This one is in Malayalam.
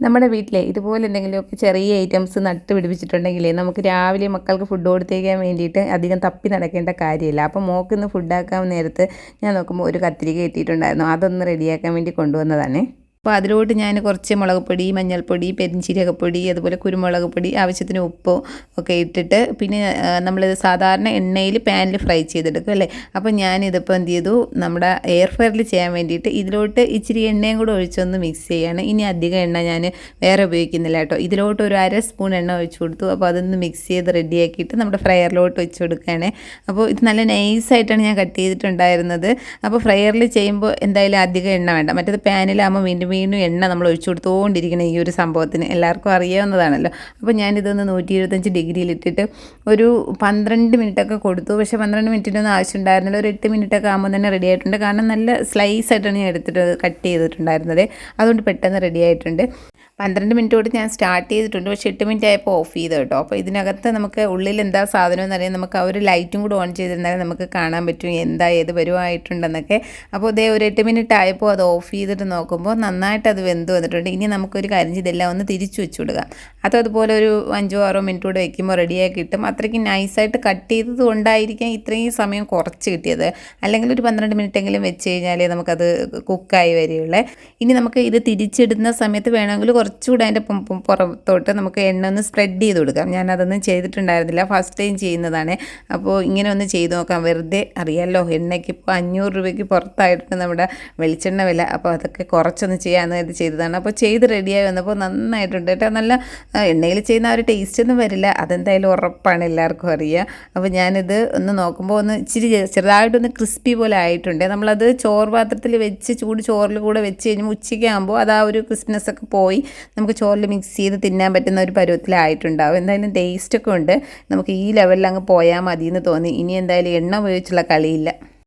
നമ്മുടെ വീട്ടിലെ ഇതുപോലെ എന്തെങ്കിലുമൊക്കെ ചെറിയ ഐറ്റംസ് നട്ട് പിടിപ്പിച്ചിട്ടുണ്ടെങ്കിൽ നമുക്ക് രാവിലെ മക്കൾക്ക് ഫുഡ് കൊടുത്തേക്കാൻ വേണ്ടിയിട്ട് അധികം തപ്പി നടക്കേണ്ട കാര്യമില്ല. അപ്പോൾ മോക്കിന്ന് ഫുഡാക്കാൻ നേരത്ത് ഞാൻ നോക്കുമ്പോൾ ഒരു കത്തിരിക്ക കിട്ടിയിട്ടുണ്ടായിരുന്നു അതൊന്ന് റെഡിയാക്കാൻ വേണ്ടി കൊണ്ടുവന്നതാണ്. അപ്പോൾ അതിലോട്ട് ഞാൻ കുറച്ച് മുളക് പൊടി മഞ്ഞൾപ്പൊടി പെരിഞ്ചീരകപ്പൊടി അതുപോലെ കുരുമുളക് പൊടി ആവശ്യത്തിന് ഉപ്പോ ഒക്കെ ഇട്ടിട്ട് പിന്നെ നമ്മളിത് സാധാരണ എണ്ണയിൽ പാനിൽ ഫ്രൈ ചെയ്തെടുക്കും അല്ലേ? അപ്പോൾ ഞാനിതിപ്പോൾ എന്ത് ചെയ്തു? നമ്മുടെ എയർ ഫ്രയറിൽ ചെയ്യാൻ വേണ്ടിയിട്ട് ഇതിലോട്ട് ഇച്ചിരി എണ്ണയും കൂടെ ഒഴിച്ചൊന്ന് മിക്സ് ചെയ്യാണ്. ഇനി അധികം എണ്ണ ഞാൻ വേറെ ഉപയോഗിക്കുന്നില്ല കേട്ടോ. ഇതിലോട്ട് ഒരു അര സ്പൂൺ എണ്ണ ഒഴിച്ചു കൊടുത്തു. അപ്പോൾ അതൊന്ന് മിക്സ് ചെയ്ത് റെഡിയാക്കിയിട്ട് നമ്മുടെ ഫ്രയറിലോട്ട് വെച്ച് കൊടുക്കുകയാണ്. അപ്പോൾ ഇത് നല്ല നൈസായിട്ടാണ് ഞാൻ കട്ട് ചെയ്തിട്ടുണ്ടായിരുന്നത്. അപ്പോൾ ഫ്രയറിൽ ചെയ്യുമ്പോൾ എന്തായാലും അധികം എണ്ണ വേണ്ട. മറ്റേത് പാനിലാകുമ്പോൾ വീണ്ടും വീണ്ടും എണ്ണ നമ്മൾ ഒഴിച്ചു കൊടുത്തുകൊണ്ടിരിക്കണം ഈ ഒരു സംഭവത്തിന് എല്ലാവർക്കും അറിയാവുന്നതാണല്ലോ. അപ്പോൾ ഞാനിതൊന്ന് നൂറ്റി ഇരുപത്തഞ്ച് ഡിഗ്രിയിലിട്ടിട്ട് ഒരു പന്ത്രണ്ട് മിനിറ്റൊക്കെ കൊടുത്തു. പക്ഷേ പന്ത്രണ്ട് മിനിറ്റിനൊന്നും ആവശ്യമുണ്ടായിരുന്നില്ല. ഒരു എട്ട് മിനിറ്റൊക്കെ ആകുമ്പോൾ തന്നെ റെഡി ആയിട്ടുണ്ട്. കാരണം നല്ല സ്ലൈസ് ആയിട്ടാണ് ഞാൻ എടുത്തിട്ട് കട്ട് ചെയ്തിട്ടുണ്ടായിരുന്നത്. അതുകൊണ്ട് പെട്ടെന്ന് റെഡി ആയിട്ടുണ്ട്. പന്ത്രണ്ട് മിനിറ്റ് തൊട്ട് ഞാൻ സ്റ്റാർട്ട് ചെയ്തിട്ടുണ്ട്. പക്ഷേ എട്ട് മിനിറ്റ് ആയപ്പോൾ ഓഫ് ചെയ്തു കേട്ടോ. അപ്പോൾ ഇതിനകത്ത് നമുക്ക് ഉള്ളിൽ എന്താ സാധനം എന്നറിയാൻ നമുക്ക് ആ ഒരു ലൈറ്റും കൂടി ഓൺ ചെയ്തിരുന്നാൽ നമുക്ക് കാണാൻ പറ്റും എന്താ ഏത് വരുവായിട്ടുണ്ടെന്നൊക്കെ അപ്പോൾ ഇതേ ഒരു എട്ട് മിനിറ്റ് ആയപ്പോൾ അത് ഓഫ് ചെയ്തിട്ട് നോക്കുമ്പോൾ നന്നായിട്ട് അത് വെന്ത് വന്നിട്ടുണ്ട്. ഇനി നമുക്കൊരു കാര്യം ചെയ്തെല്ലാം ഒന്ന് തിരിച്ചു വെച്ച് കൊടുക്കാം. അതോ അതുപോലെ ഒരു അഞ്ചോ ആറോ മിനിറ്റ് കൂടെ വെക്കുമ്പോൾ റെഡിയായി കിട്ടും. അത്രയ്ക്ക് നൈസായിട്ട് കട്ട് ചെയ്തത് കൊണ്ടായിരിക്കാം ഇത്രയും സമയം കുറച്ച് കിട്ടിയത്. അല്ലെങ്കിൽ ഒരു പന്ത്രണ്ട് മിനിറ്റ് എങ്കിലും വെച്ച് കഴിഞ്ഞാലേ നമുക്കത് കുക്കായി വരികയുള്ളേ. ഇനി നമുക്ക് ഇത് തിരിച്ചിടുന്ന സമയത്ത് വേണമെങ്കിൽ കുറച്ചുകൂടെ അതിന്റെ പുറത്തോട്ട് നമുക്ക് എണ്ണ ഒന്ന് സ്പ്രെഡ് ചെയ്ത് കൊടുക്കാം. ഞാൻ അതൊന്നും ചെയ്തിട്ടുണ്ടായിരുന്നില്ല. ഫസ്റ്റ് ടൈം ചെയ്യുന്നതാണ്. അപ്പോൾ ഇങ്ങനെ ഒന്ന് ചെയ്ത് നോക്കാം. വെറുതെ അറിയാമല്ലോ എണ്ണയ്ക്ക് ഇപ്പോൾ അഞ്ഞൂറ് രൂപയ്ക്ക് പുറത്തായിട്ടുണ്ട് നമ്മുടെ വെളിച്ചെണ്ണ വില. അപ്പോൾ അതൊക്കെ കുറച്ചൊന്ന് ചെയ്യാമെന്ന് ഇത് ചെയ്തതാണ്. അപ്പോൾ ചെയ്ത് റെഡിയായി വന്നപ്പോൾ നന്നായിട്ടുണ്ട് കേട്ടോ. നല്ല എണ്ണയിൽ ചെയ്യുന്ന ആ ഒരു ടേസ്റ്റ് ഒന്നും വരില്ല. അതെന്തായാലും ഉറപ്പാണ് എല്ലാവർക്കും അറിയുക അപ്പോൾ ഞാനിത് ഒന്ന് നോക്കുമ്പോൾ ഒന്ന് ഇച്ചിരി ചെറുതായിട്ടൊന്ന് ക്രിസ്പി പോലെ ആയിട്ടുണ്ട്. നമ്മളത് ചോറ് പാത്രത്തിൽ വെച്ച് ചൂട് ചോറിൽ കൂടെ വെച്ച് കഴിഞ്ഞാൽ ഉച്ചയ്ക്കാകുമ്പോൾ അത് ആ ഒരു ക്രിസ്പിനെസ് ഒക്കെ പോയി. നമുക്ക് ചോറിൽ മിക്സ് ചെയ്ത് തിന്നാൻ പറ്റുന്ന ഒരു പരുവത്തിലായിട്ടുണ്ടാവും. എന്തായാലും ടേസ്റ്റൊക്കെ ഉണ്ട്. നമുക്ക് ഈ ലെവലിൽ അങ്ങ് പോയാൽ മതി എന്ന് തോന്നി. ഇനി എന്തായാലും എണ്ണ ഉപയോഗിച്ചുള്ള കളിയില്ല.